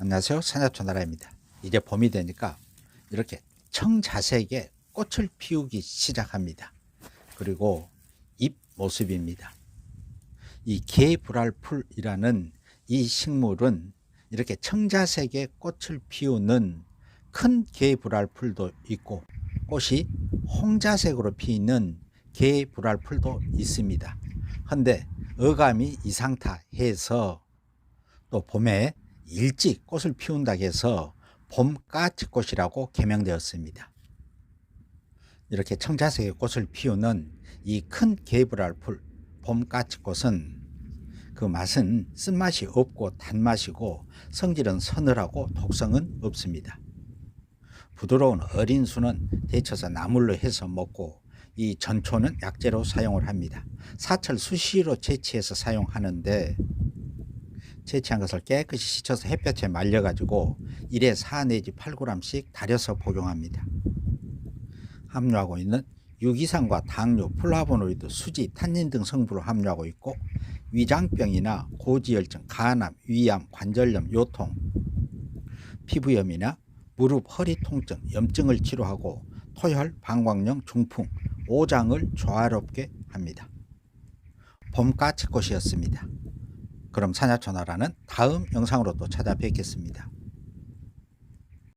안녕하세요. 산야초나라입니다. 이제 봄이 되니까 이렇게 청자색의 꽃을 피우기 시작합니다. 그리고 잎 모습입니다. 이 개불알풀이라는 이 식물은 이렇게 청자색의 꽃을 피우는 큰 개불알풀도 있고 꽃이 홍자색으로 피는 개불알풀도 있습니다. 근데 어감이 이상타 해서 또 봄에 일찍 꽃을 피운다 해서 봄까치꽃이라고 개명되었습니다. 이렇게 청자색의 꽃을 피우는 이큰 개불알풀 봄까치꽃은 그 맛은 쓴맛이 없고 단맛이고 성질은 서늘하고 독성은 없습니다. 부드러운 어린 수는 데쳐서 나물로 해서 먹고 이 전초는 약재로 사용을 합니다. 사철 수시로 채취해서 사용하는데 채취한 것을 깨끗이 씻어서 햇볕에 말려가지고 1에 4 내지 8g씩 달여서 복용합니다. 함유하고 있는 유기산과 당뇨, 플라보노이드, 수지, 탄닌 등 성분을 함유하고 있고 위장병이나 고지혈증, 간암, 위암, 관절염, 요통, 피부염이나 무릎, 허리 통증, 염증을 치료하고 토혈, 방광염, 중풍, 오장을 조화롭게 합니다. 봄 까치꽃이었습니다. 그럼 산야초나라는 다음 영상으로 또 찾아뵙겠습니다.